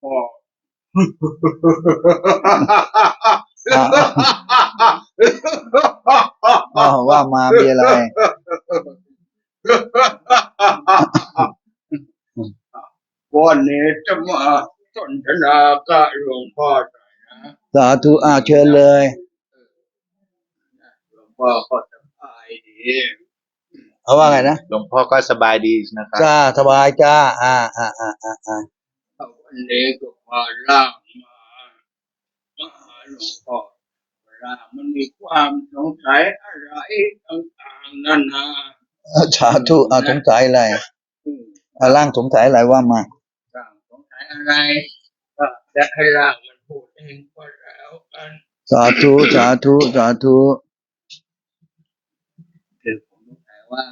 พ่ออ้าวว่ามามีอะไร วันนี้จะมาสนทนากับหลวงพ่อหน่อยนะสาธุอาเชิญเลยหลวงพ่อก็สบายดีเอาว่าไงนะ หลวงพ่อก็สบายดีนะครับ จ้าสบายจ้า อ่าอ่าอ่าอ่า อ่าวันนี้ก็มาล่างมามาหาหลวงพ่อเวลามันมีความสงสัยอะไรต่างๆนั่นนะสาธุอาสงสัยอะไรอืมอ่าร่างสงสัยอะไรว่ามาต่างสงสัยอะไรก็จะให้ร่างมันพูดเองก็แล้วกันสาธุสาธุสาธุคือผมสงสัยว่า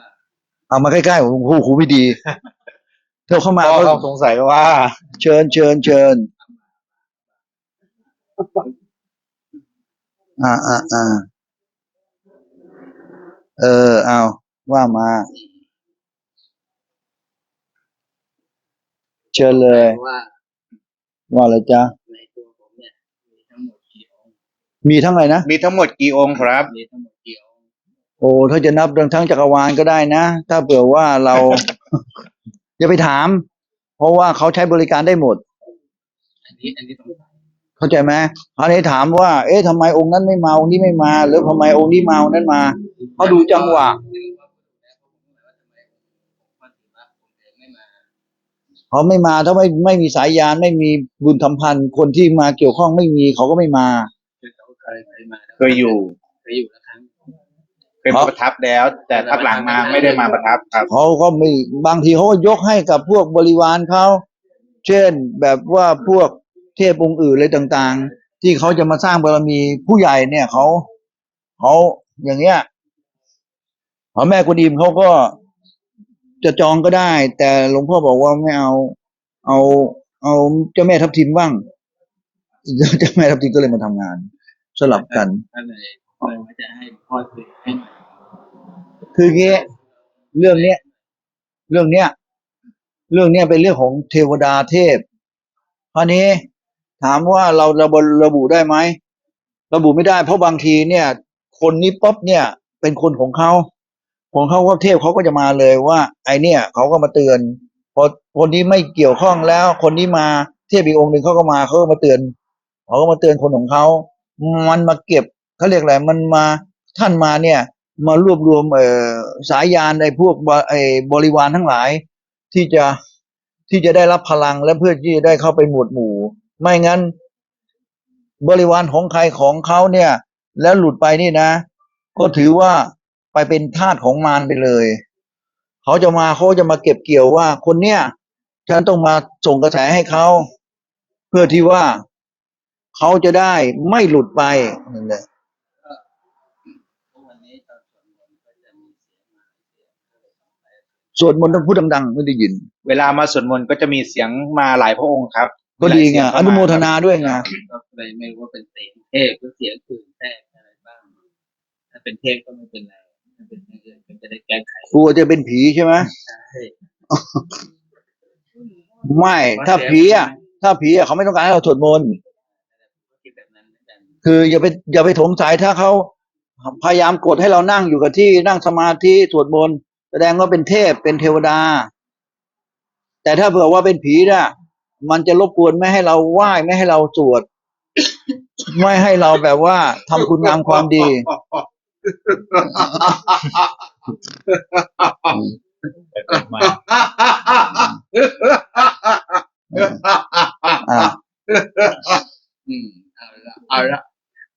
เอามาใกล้ๆผมพูดครูไม่ดี เธอเข้ามาพ่อก็เขาสงสัยว่า เชิญเชิญเชิญอ่าอ่าอ่าเออ เอาว่ามา เชิญเลย ว่าว่าอะไรจ๊ะในตัวผมเนี่ยมีทั้งหมดกี่องค์มีทั้งอะไรนะ มีทั้งหมดกี่องค์ครับ มีทั้งหมดกี่องค์โอ้ถ้าจะนับเรื่องทั้งจักรวาลก็ได้นะ ถ้าเผื่อว่าเรา อย่าไปถาม เพราะว่าเขาใช้บริการได้หมด อันนี้อันนี้สงสัยเข้าใจไหมคราวนี้ถามว่า เอ๊ะทำไมองค์นั้นไม่มาองค์นี้ไม่มา หรือทำไมองค์นี้มาองค์นั้นมาเขาดูจังหวะเขาไม่มาถ้าไม่ไม่มีสายยานไม่มีบุญสัมพันธ์ คนที่มาเกี่ยวข้องไม่มีเขาก็ไม่มาคือเขาเคยเคยมาแล้วเคยอยู่เคยอยู่แล้ว ครั้งเคยมาประทับแล้ว แต่พักหลังมาไม่ได้มาประทับครับเขาก็ไม่บางทีเขาก็ยกให้กับพวกบริวารเขาเช่นแบบว่าพวกเทพองค์อื่นอะไรต่างๆ ที่เขาจะมาสร้างบารมีผู้ใหญ่เนี่ยเขาเขาอย่างเงี้ยพระแม่กุดีมเขาก็จะจองก็ได้ แต่หลวงพ่อบอกว่าไม่เอา เอาเอาเจ้าแม่ทับทิมบ้างเจ้าแม่ทับทิมก็เลยมาทำงานสลับกัน ก็เลยก็เลยว่าจะให้พ่อคุยให้หน่อย คืออย่างงี้เรื่องเนี้ยเรื่องเนี้ยเรื่องเนี้ยเป็นเรื่องของเทวดาเทพคราวนี้ถามว่าเราระบุระบุได้ไหมระบุไม่ได้ เพราะบางทีเนี่ย คนนี้ป๊อบเนี่ย เป็นคนของเขาของเขาก็เทพเขาก็จะมาเลยว่า ไอเนี่ยเขาก็มาเตือนพอคนนี้ไม่เกี่ยวข้องแล้ว คนนี้มาเทพอีกองค์หนึ่งเขาก็มาเขาก็มาเตือนเขาก็มาเตือนคนของเขา มันมาเก็บเขาเรียกอะไรมันมาท่านมาเนี่ย มารวบรวมเอสายยานในพวกไอ้บริวารทั้งหลายที่จะที่จะได้รับพลังและเพื่อที่จะได้เข้าไปหมวดหมู่ ไม่งั้น บริวารของใครของเขาเนี่ย แล้วหลุดไปนี่นะ ก็ถือว่าไปเป็นทาสของมารไปเลย เขาจะมาเขาจะมาเก็บเกี่ยวว่า คนเนี้ยฉันต้องมาส่งกระแสให้เขาเพื่อที่ว่าเขาจะได้ไม่หลุดไปนั่นแหละ ทุกวันนี้ตอนสวดมนต์ก็จะมีเสียงมาเสียงก็เลยสง สัยสวดมนต์ต้องพูดดังๆ ไม่ได้ยิน เวลามาสวดมนต์ก็จะมีเสียงมาหลายพระองค์ครับก็ดีไงหลายเสียอนุโมทนาด้วยไงก็เลยไม่รู้ว่าเป็นเสียงเทพหรือเสียงอื่นแทรกอะไรบ้าง ถ้าเป็นเทพก็ไม่เป็นไรถ้าเป็นอย่างอื่นก็จะได้แก้ไขกลัวจะเป็นผีใช่ไหมใช่ไม่ถ้าผีอะถ้าผีอะเขาไม่ต้องการให้เราสวดมนต์คิดแบบนั้นเหมือนกันคืออย่าไปอย่าไปสงสัยถ้าเขาพยายามกดให้เรานั่งอยู่กับที่นั่งสมาธิสวดมนต์ แสดงว่าเป็นเทพเป็นเทวดา แต่ถ้าเผื่อว่าเป็นผีนะมันจะรบกวนไม่ให้เราไหว้ไม่ให้เราสวด ไม่ให้เราแบบว่าทำคุณงามความดี อ่า อืมเอาละเอาละ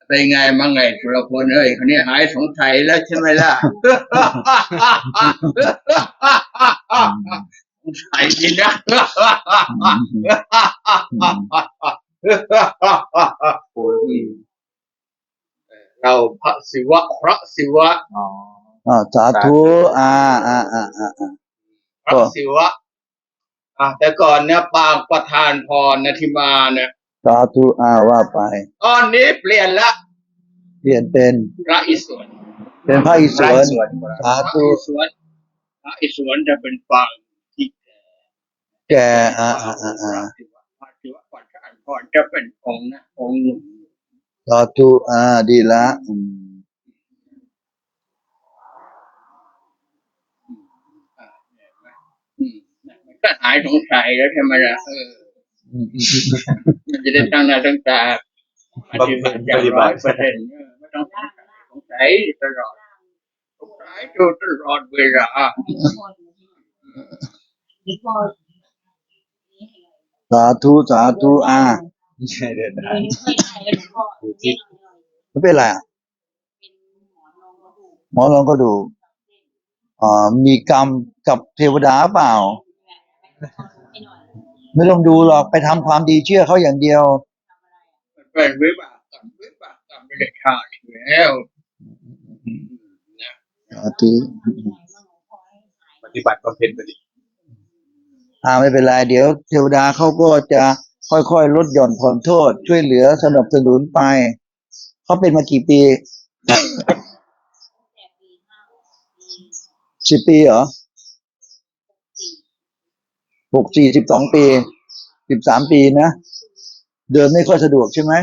เป็นไงมาไงสุรพลเอ้ยคนนี้หายสงสัยแล้วใช่ไหมล่ะสงสัยจริงนะโอ้ยเราพระศิวะพระศิวะอ๋ออ่าสาธุอ่าอ่าอ่าอ่าอ่าพระศิวะอะแต่ก่อนเนี่ยปางประธานพรนะที่มาเนี่ย สาธุอ่าว่าไป ตอนนี้เปลี่ยนละเปลี่ยนเป็นพระอิศวรเป็นพระอิศพระวรสวดสาพระธุอิศวรพระอิศวรจะเป็นปางที่แก่แก่อ่าอ่าอ่าอ่าพระศิวะพจะเป็นองค์นะองค์หนุ่มสาธุอ่าดีละอืมอ่าเห็นไหมอืมมันก็หายสงสัยแล้วใช่ไหมล่ะเอออื มอืมอืมมันจะได้ตั้งหน้าตั้งตาปฏิบัติอย่างร้อยเปอร์เซ็นต์เออไม่ต้องสงสัยตลอดสงสัยอยู่ตลอดเวลาสาธุสาธุอ่าใช่เดินได้ไม่เป็นไรอะหมอลองก็ดูอ่ามีกรรมกับเทวดาเปล่า ไม่ต้องดูหรอกไปทำความดีเชื่อเขาอย่างเดียวมันเป็นวิบากกรรมวิบากกรรมไม่ได้ขาดอยู่แล้วนะสาธุปฏิบัติบำเพ็ญไปดิอ่าไม่เป็นไรเดี๋ยวเทวดาเขาก็จะค่อยๆลดหย่อนผ่อนโทษ ช่วยเหลือสนับสนุนไปเขาเป็นมากี่ปีสิบปีเหรอ หกสี่สิบสองปีสิบสามปีนะ เดินไม่ค่อยสะดวกใช่ไหม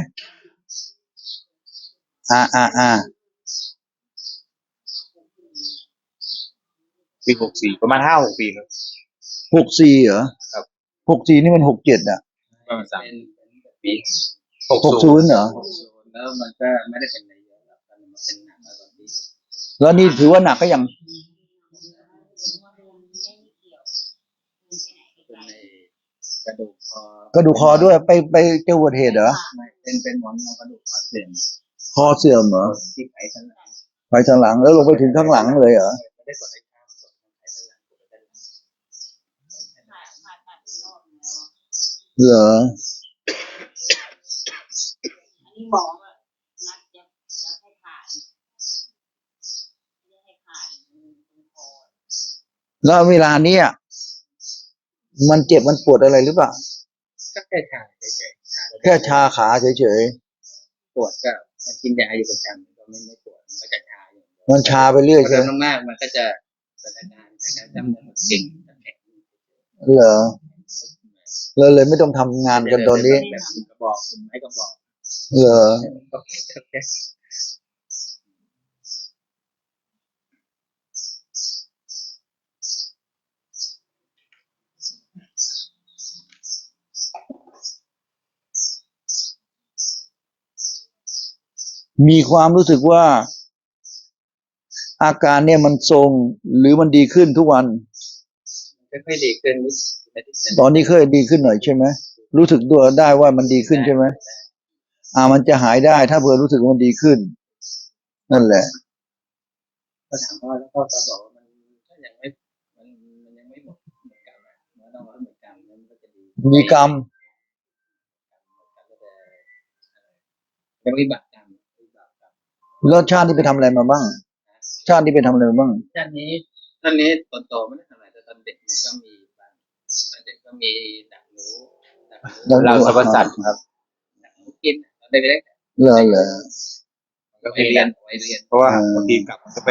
อ่าอ่าอ่าปีหกสี่ประมาณห้าหกปีครับ หกสี่เหรอครับ หกสี่นี่มันหกเจ็ดอะประมาณสามเป็นเป็นปีหกหกศูศูนนย์ย์เหรอหกศูนย์แล้วมันก็ไม่ได้เป็นในเยอะแล้วตอนนี้มันเป็นหนักแล้วตอนนี้แล้วนี่ถือว่าหนักก็ยัง เป็นใน กระดูกคอกระดูกคอด้วยไปไปเจออุบัติเหตุเหรอไม่เป็นเป็นหมอนรองกระดูกคอเสื่อมคอเสื่อมเหรอที่ไขสันหลังไปทางหลังแล้วลงไปถึงข้างหลังเลยเหรอไม่ได้กดไอ้ข้างกดไขสันหลังกดไขสันหลังเหรอหมออะนัดจะจะให้ถ่ายจะให้ถ่ายตรงคอแล้วเวลาเนี้ย มันเจ็บมันปวดอะไรหรือเปล่าก็แค่ชาเฉยๆชาแค่ชาขาเฉยปวดก็มันกินยาอยู่ประจำก็ไม่ไม่ปวดมันก็จะชาอย่างเดียวๆมันชาไปเรื่อยพอใช่เดิไหมนมากๆมันก็จะเป็นอาการอาการจำมันเก่งจะแข็งเหรอเราเลยไม่ต้องทำงานกันตอนนี้แบบกระบอกไม้กระบอกเหรอโอเค มีความรู้สึกว่าอาการเนี่ยมันทรงหรือมันดีขึ้นทุกวันค่อยๆดีขึ้นนิดนิดนิดตอนนี้เคยดีขึ้นหน่อยใช่ไหมรู้สึกตัวได้ว่ามันดีขึ้นใช่ไหมอ่ามันจะหายได้ ถ้าเผื่อรู้สึกว่ามันดีขึ้น นั่นแหละก็ถามพ่อแล้วพ่อก็บอกว่ามันก็ยังไม่มันมันยังไม่หมดเหมือนกันนะมันต้องรับเหมือนกันแล้วมันก็จะดีมีกรรมยังวิบา แล้วชาตินี้ไปทำอะไรมาบ้าง ชาตินี้ไปทำอะไรมาบ้างตอนนี้ตอนนี้ตอนโตไม่ได้ทำอะไรแต่ตอนเด็กมันก็มีบ้างตอนเด็กก็มีดักหนูดักหนูดักหนูเราสรรพสัตว์ครับ ดักหนูกินตอนเด็กเหรอเหรอๆก็ไปเรียนไปเรียนเพราะว่าอืม บางทีกลับมันก็ไป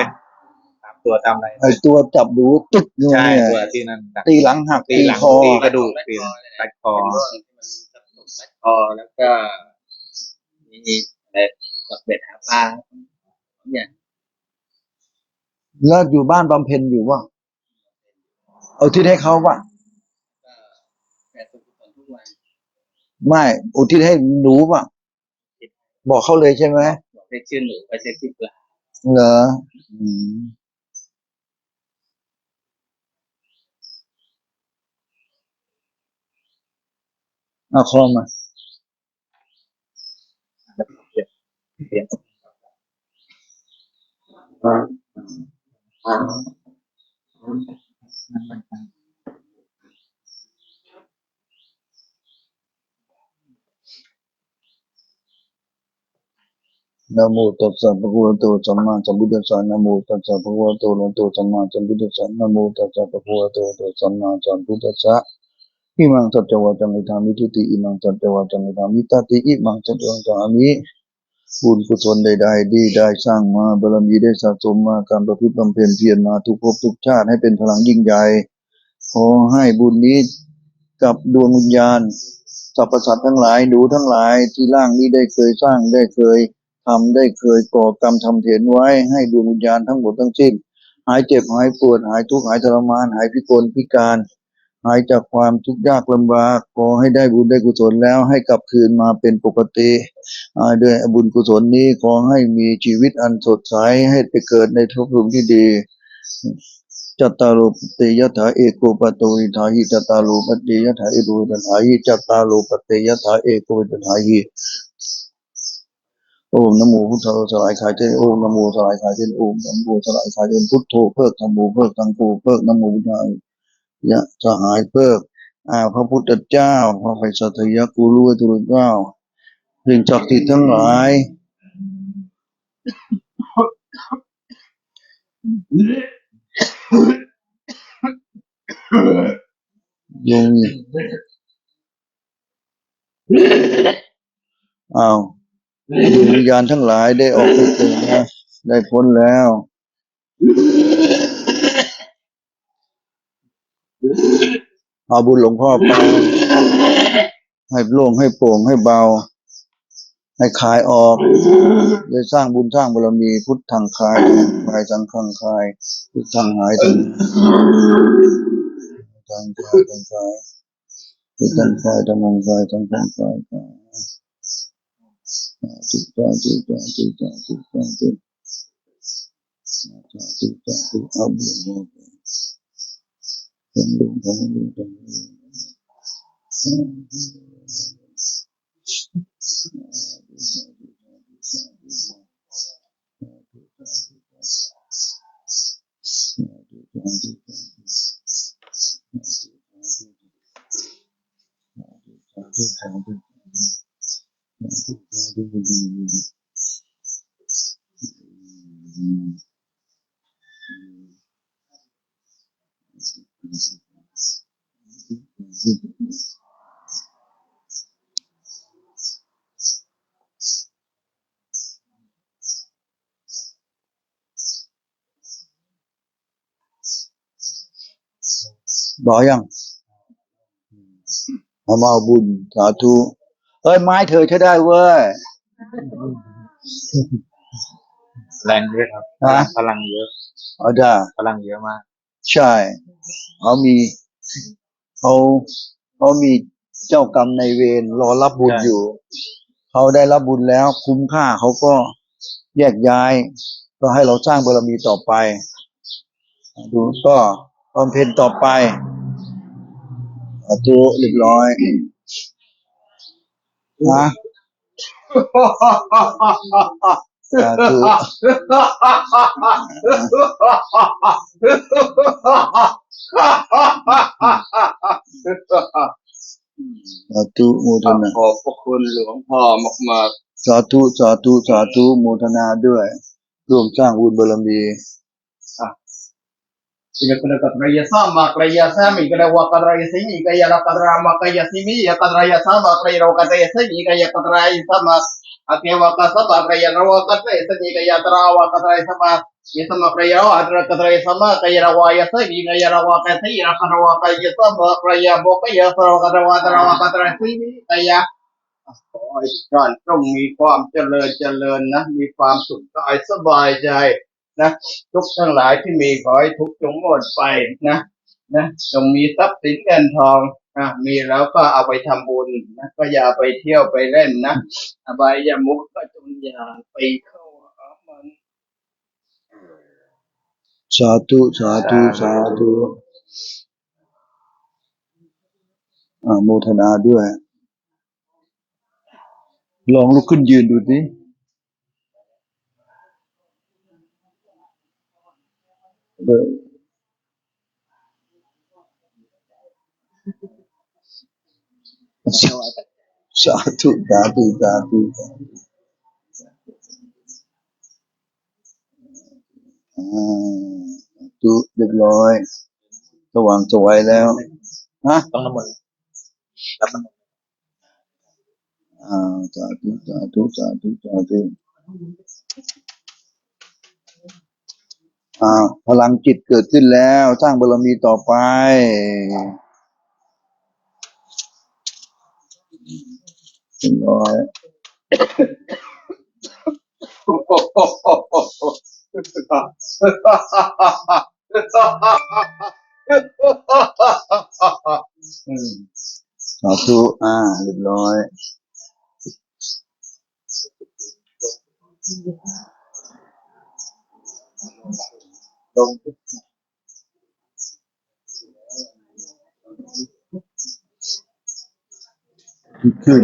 ตามตัวตามอะไรไอตัวจับดูตึ๊กอยู่ใช่เนี่ยตัวที่นั่นดักตีหลังหักตีตีหลังคอตีกระดูกตีตัดคอเป็นร่วงที่มันกระตุกมัดคอแล้วก็มีอะไร กดเบ็ดหาปลาเนี่ยแล้วอยู่บ้านบำเพ็ญอยู่ว่าเอาที่ให้เขาว่าก็แต่ทุกคนทุกวันไม่อุทิศให้หนูป่ะบอกเขาเลยใช่ไหมบอกได้ชื่อหนูก็ใช้ชื่อปลาเหรออืมเอาคอมา เปลี่ยนนะโมตัสสะภะคะวะโตสัมมาสัมพุทธัสส บุญกุศลใดๆที่ได้สร้างมาบารมีได้สะสมมาการประพฤติบำเพ็ญเพียรมาทุกภพทุกชาติให้เป็นพลังยิ่งใหญ่ขอให้บุญนี้กับดวงวิญญาณสรรพสัตว์ทั้งหลายหนูทั้งหลายที่ร่างนี้ได้เคยสร้างได้เคยทำได้เคยก่อกรรมทำเถนไว้ให้ดวงวิญญาณทั้งหมดทั้งสิ้น หายเจ็บหายปวดหายทุกข์หายทรมาน หายพิกลพิการ หายจากความทุกข์ยากลำบากขอให้ได้บุญได้กุศลแล้วให้กลับคืนมาเป็นปกติด้วยบุญกุศลนี้ขอให้มีชีวิตอันสดใสให้ไปเกิดในภพภูมิที่ดีจัตตารุปเตยถาเอโกปโตวิทาหิจัตตารุปเตยถาเอโกวิทาหิจัตตารุปเตยถาเอโกวิทาหิโอมนโมพุทโธสลายขายเทนโอมนโมสลายขายเทนโอมนโมสลายขายเทนพุทโธเพิกธรรมโมเพิกสังโฆเพิกนโมพุทธาย ยะสหายเพิกอ้าวพระพุทธเจ้า พระไฟสัตยกูรู้ตุรุเจ้าสิ่งศักดิ์สิทธิ์ทั้งหลายยงอ้าวดวงวิญญาณทั้งหลายได้ออกไปเกิดนะได้พ้นแล้ว เอาบุญหลวงพ่อไปให้โล่งให้โปร่งให้เบา ให้คลายออกได้สร้างบุญสร้างบารมีพุทธังคลายคลายสังฆังคลาย พุทธังหายทังทางคลายทางคลายพุทธังคลายธรรมังคลายสังฆังคลายคลายจุดจ้าจุดจ้าจุดจ้าจุดจ้าจุดจ้าจุดจ้าจุดเอาบุญเอาบุญทำบุญทำ บุญทำบุญบอกยังเอามาเอาบุญสาธุเอ้ยไม้เธอใช้ได้เว้ย แรงเยอะครับ ฮะ พลังเยอะ เอาได้พลังเยอะมาก ใช่เขามี เขาเขามีเจ้ากรรมในเวรรอรับบุญอยู่ เขาได้รับบุญแล้วคุ้มค่าเขาก็แยกย้าย ก็ให้เราสร้างบารมีต่อไปดูก็บำเพ็ญต่อไปสาธุเรียบร้อยนะ สาธุสาธุโมทนาขอบพระคุณหลวงพ่อมากสาธุสาธุสาธุโมทนาด้วยร่วมสร้างบุญบารมี Ina kuna katraya sama kraya sami kana wa katraya sini kaya la katrama kaya sini ya katraya sama kaya ra katraya sini kaya katraya sama Ake wa ka sama kaya ra wa katraya ಅತ್ಯವಾಕಸತ್ಯರವ ಕತ್ರ ಎಸನೀಗ ಯತರಾವಾಕತ್ರ ಎಸಮ ಎಸಮ ಪ್ರಯವ ಅದ್ರ ಕತ್ರ ಎಸಮ ಕೈರವ ಎಸ ವೀನ ಯರವ ಕಸ ಇರಕರವ ಕೈಯಸ ಪ್ರಯ ಬೋಕ ಯಸರವ ಕರವ ಕರವ ಕತ್ರ ಎಸಿ ಕೈಯ ขอให้ท่านต้องมีความเจริญเจริญนะ มีความสุขกายสบายใจนะทุกทั้งหลายที่มีขอให้ทุกจงหมดไปนะนะจงมีทรัพย์สินเงินทอง นะมีแล้วก็เอาไปทำบุญนะก็อย่าไปเที่ยวไปเล่นนะอบายามุขก็จงอย่าไปเข้าหามันสาธุสาธุสาธุอ่าโมทนาด้วย ลองลุกขึ้นยืนดูสิเออ สาสาธุสาธุสาธุอ่าสาธุเรียบร้อย สว่างสวยแล้วฮะต้องน้ำมนต์รับน้ำมนต์อ่าสาธุสาธุสาธุสาธุอ่าพลังจิตเกิดขึ้นแล้ว สร้างบารมีต่อไป เรียบร้อยอืมสาธุอ่าเรียบร้อยลง ขึ้น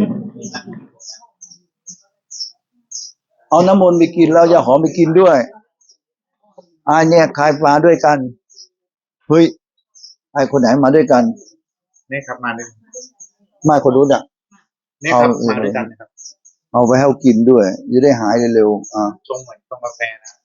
เอาน้ำมนต์ไปกินแล้วยาหอมไปกินด้วยอ่าเนี่ยใครมาด้วยกันเฮ้ยไอ้คนไหนมาด้วยกันนี่ครับมาด้วยไม่คนรู้น่ะนี่ครับเอามาด้วยกันนะครับเอาไปให้เขากินด้วยจะได้หายเร็วๆอ่าชงเหมือนชงกาแฟนะ